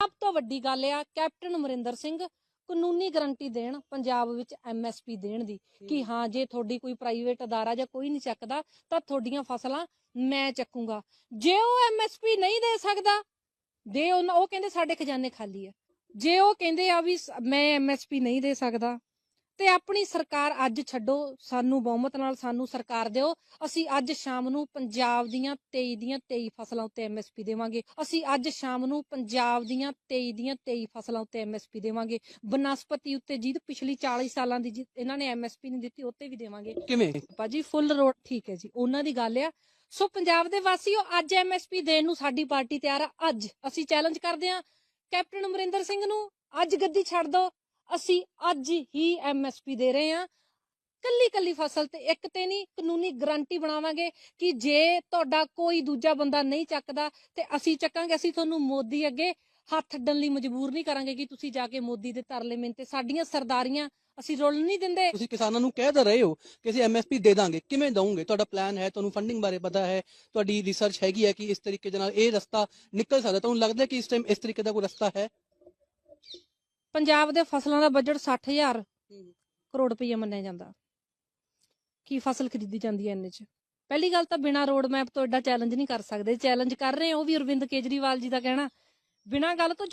ਸਭ ਤੋਂ ਵੱਡੀ ਗੱਲ ਆ ਕੈਪਟਨ ਅਮਰਿੰਦਰ ਸਿੰਘ ਕਾਨੂੰਨੀ ਗਰੰਟੀ ਦੇਣ ਪੰਜਾਬ ਵਿੱਚ ਐਮਐਸਪੀ ਦੇਣ ਦੀ ਕਿ ਹਾਂ। ਜੇ ਤੁਹਾਡੀ ਕੋਈ ਪ੍ਰਾਈਵੇਟ ਅਦਾਰਾ ਜਾਂ ਕੋਈ ਨਹੀਂ ਚੱਕਦਾ ਤਾਂ ਤੁਹਾਡੀਆਂ ਫਸਲਾਂ ਮੈਂ ਚੱਕੂਗਾ। ਜੇ ਉਹ ਐਮਐਸਪੀ ਨਹੀਂ ਦੇ ਸਕਦਾ ਦੇ ਉਹ ਕਹਿੰਦੇ ਸਾਡੇ ਖਜ਼ਾਨੇ ਖਾਲੀ ਆ। ਜੇ ਉਹ ਕਹਿੰਦੇ ਆ ਵੀ ਮੈਂ ਐਮਐਸਪੀ ਨਹੀਂ ਦੇ ਸਕਦਾ ਤੇ ਆਪਣੀ ਸਰਕਾਰ ਅੱਜ ਛੱਡੋ ਸਾਨੂੰ ਬਹੁਮਤ ਨਾਲ ਸਾਨੂੰ ਸਰਕਾਰ ਦਿਓ। ਅਸੀਂ ਅੱਜ ਸ਼ਾਮ ਨੂੰ ਪੰਜਾਬ ਦੀਆਂ 23 ਦੀਆਂ 23 ਫਸਲਾਂ ਉੱਤੇ ਐਮਐਸਪੀ ਦੇਵਾਂਗੇ। ਅਸੀਂ ਅੱਜ ਸ਼ਾਮ ਨੂੰ ਪੰਜਾਬ ਦੀਆਂ 23 ਦੀਆਂ 23 ਫਸਲਾਂ ਉੱਤੇ ਐਮਐਸਪੀ ਦੇਵਾਂਗੇ। ਬਨਸਪਤੀ ਉੱਤੇ ਜਿਹਦੀ ਪਿਛਲੀ 40 ਸਾਲਾਂ ਦੀ ਇਹਨਾਂ ਨੇ ਐਮਐਸਪੀ ਨਹੀਂ ਦਿੱਤੀ ਉੱਤੇ ਵੀ ਦੇਵਾਂਗੇ। ਕਿਵੇਂ? ਭਾਜੀ ਫੁੱਲ ਰੋਡ ਠੀਕ ਹੈ ਜੀ ਉਹਨਾਂ ਦੀ ਗੱਲ ਆ। ਸੋ ਪੰਜਾਬ ਦੇ ਵਾਸੀਓ ਅੱਜ ਐਮਐਸਪੀ ਦੇਣ ਨੂੰ ਸਾਡੀ ਪਾਰਟੀ ਤਿਆਰ ਆ। ਅੱਜ ਅਸੀਂ ਚੈਲੰਜ ਕਰਦੇ ਆ ਕੈਪਟਨ ਅਮਰਿੰਦਰ ਸਿੰਘ ਨੂੰ ਅੱਜ ਗੱਦੀ ਛੱਡ ਦਿਓ ਅਸੀਂ ਅੱਜ ਹੀ ਐਮਐਸਪੀ ਦੇ ਰਹੇ ਆ ਕੱਲੀ ਕੱਲੀ ਫਸਲ ਤੇ ਇੱਕ ਤੇ ਨਹੀਂ, ਕਾਨੂੰਨੀ ਗਾਰੰਟੀ ਬਣਾਵਾਂਗੇ ਕਿ ਜੇ ਤੁਹਾਡਾ ਕੋਈ ਦੂਜਾ ਬੰਦਾ ਨਹੀਂ ਚੱਕਦਾ ਤੇ ਅਸੀਂ ਚੱਕਾਂਗੇ, ਅਸੀਂ ਤੁਹਾਨੂੰ ਮੋਦੀ ਅੱਗੇ ਹੱਥ ਅੱਡਣ ਲਈ ਮਜਬੂਰ ਨਹੀਂ ਕਰਾਂਗੇ ਕਿ ਤੁਸੀਂ ਜਾ ਕੇ ਮੋਦੀ ਦੇ ਤਰਲੇ ਮਿੰਤੇ ਸਾਡੀਆਂ ਸਰਦਾਰੀਆਂ ਅਸੀਂ ਰੁੱਲ ਨਹੀਂ ਦਿੰਦੇ। ਤੁਸੀਂ ਕਿਸਾਨਾਂ ਨੂੰ ਕਹਿ ਤਾਂ ਰਹੇ ਹੋ ਕਿ ਅਸੀਂ ਐਮਐਸਪੀ ਦੇ ਦਾਂਗੇ। ਕਿਵੇਂ ਦਵੋਗੇ ਤੁਹਾਡਾ ਪਲਾਨ ਹੈ, ਤੁਹਾਨੂੰ ਫੰਡਿੰਗ ਬਾਰੇ ਪਤਾ ਹੈ, ਤੁਹਾਡੀ ਰਿਸਰਚ ਹੈਗੀ ਹੈ ਕਿ ਇਸ ਤਰੀਕੇ ਦੇ ਨਾਲ ਇਹ ਰਸਤਾ ਨਿਕਲ ਸਕਦਾ। ਤੁਹਾਨੂੰ ਲੱਗਦਾ ਕਿ ਇਸ ਟਾਈਮ ਇਸ ਤਰੀਕੇ ਦਾ ਕੋਈ ਰਸਤਾ ਹੈ? ਪੰਜਾਬ ਦੇ ਫਸਲਾਂ ਦਾ ਬਜਟ 60000 ਕਰੋੜ ਰੁਪਏ ਮੰਨਿਆ ਜਾਂਦਾ। ਕੀ ਫਸਲ ਖਰੀਦੀ ਜਾਂਦੀ ਹੈ ਇੰਨੇ ਚ? ਪਹਿਲੀ ਗੱਲ ਤਾਂ ਬਿਨਾ ਰੋਡ ਮੈਪ ਤੋਂ ਐਡਾ ਚੈਲੰਜ ਨਹੀਂ ਕਰ ਸਕਦੇ। ਚੈਲੰਜ ਕਰ ਰਹੇ ਆ ਉਹ ਵੀ ਅਰਵਿੰਦ ਕੇਜਰੀਵਾਲ ਜੀ ਦਾ ਕਹਿਣਾ। ਬਿਨਾ ਗੱਲ ਤੋਂ